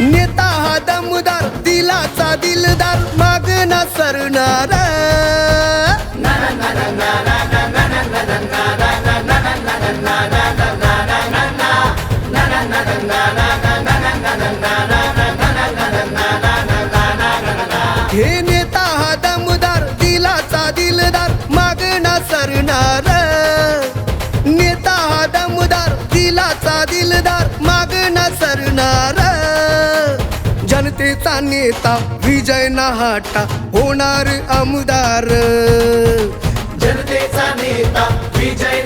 नेता हा दमदार दिलाचा दिलदार माग सरणार. हे नेता हा दमदार दिलाचा दिलदार माग सरणार. नेता हा दमदार दिलाचा दिलदार माग सरणार. नेता विजय नहाटा होणार आमदार. जनतेचा नेता विजय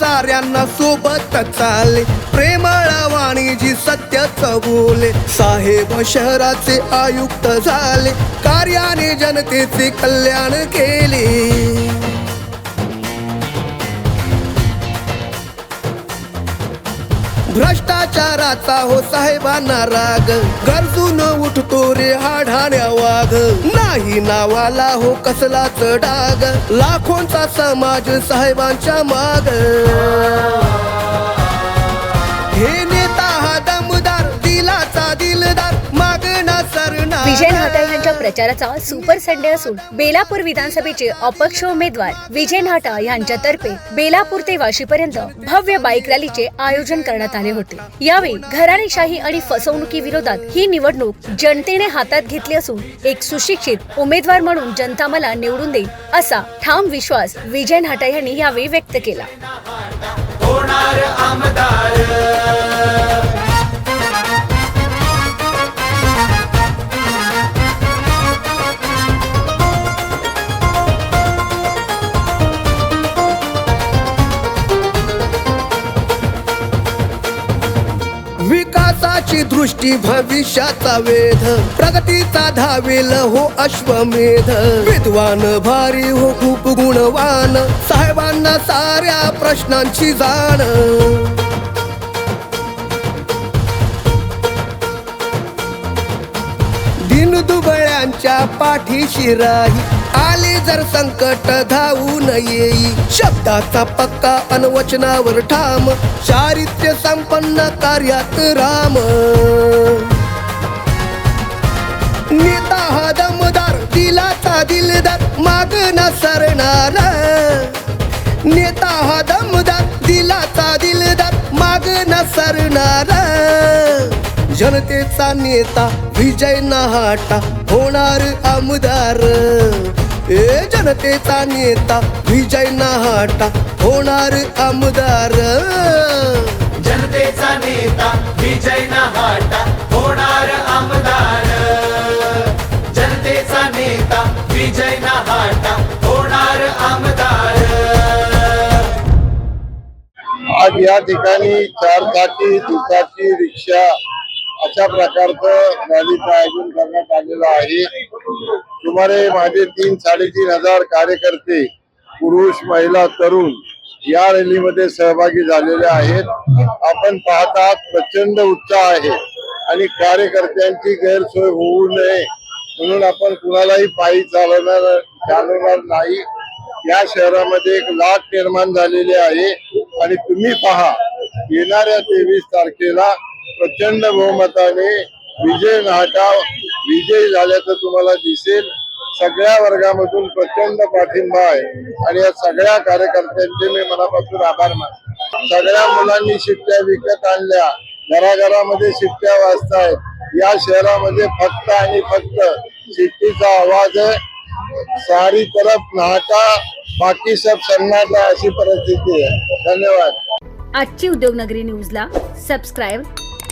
साऱ्यांना सोबत चाले. प्रेमळा वाणीजी सत्यच बोले साहेब शहराचे आयुक्त झाले. कार्याने जनतेचे कल्याण केले. भ्रष्टाचाराचा हो साहेबांना राग. गरजून उठतो रे हाढाण्या वाघ. नाही नावाला हो कसलाच डाग. लाखोंचा समाज साहेबांच्या माग. हे विजय नाहटा यांच्या प्रचाराचा सुपर संडे असून बेलापूर विधानसभेचे अपक्ष उमेदवार विजय नाहटा यांच्यातर्फे बेलापूर ते वाशीपर्यंत भव्य बाईक रॅलीचे आयोजन करण्यात आले होते. यावेळी घराणेशाही आणि फसवणुकी विरोधात ही निवडणूक जनतेने हातात घेतली असून एक सुशिक्षित उमेदवार म्हणून जनता मला निवडून देईल असा ठाम विश्वास विजय नाहटा यांनी यावेळी व्यक्त केला. दृष्टी भविष्याचा वेध. प्रगतीचा धावेल हो अश्वमेध. विद्वान भारी हो खूप गुणवान. साहेबांना साऱ्या प्रश्नांची जाण. दुबळ्यांच्या पाठीशी राही. आले जर संकट धावून येई. शब्दाचा पक्का अनवचनावर ठाम. चारित्र्य संपन्न कार्यात राम. नेता हा दमदार दिलाचा दिलदार माग सरणार. नेता हा दमदार दिलाचा दिलदार माग सरणार. जनतेचा नेता विजय नहाटा होणार आमदार. ए जनतेचा नेता विजय नहाटा होणार आमदार. जनतेचा नेता विजय नहाटा होणार आमदार. जनतेचा नेता विजय नहाटा होणार आमदार. आज या ठिकाणी चार चाकी दुचाकी रिक्षा अशा प्रकारचं रॅलीचं आयोजन करण्यात आलेलं आहे. सुमारे माझे तीन साडेतीन हजार कार्यकर्ते पुरुष महिला तरुण या रॅलीमध्ये सहभागी झालेले आहेत. आपण पाहतात प्रचंड उत्साह आहे आणि कार्यकर्त्यांची गैरसोय होऊ नये म्हणून आपण कुणालाही पायी चालवणार चालवणार नाही. या शहरामध्ये एक लाट निर्माण झालेली आहे आणि तुम्ही पहा येणाऱ्या तेवीस तारखेला प्रचंड बहुमताने विजय नाटा विजयी झाल्याचं तुम्हाला दिसेल. सगळ्या वर्गामधून प्रचंड पाठिंबा आहे. आणि या सगळ्या कार्यकर्त्यांचे मी मनापासून आभार मानतो. सगळ्या मुलांनी शिट्ट्या विकत आणल्या. घराघरामध्ये शिट्ट्या वाचतायत या शहरामध्ये फक्त आणि फक्त शिट्टीचा आवाज आहे. सारी तरफ नाटा बाकी सब सन्नाटा अशी परिस्थिती आहे. धन्यवाद. आजची उद्योगनगरी न्यूजला सबस्क्राईब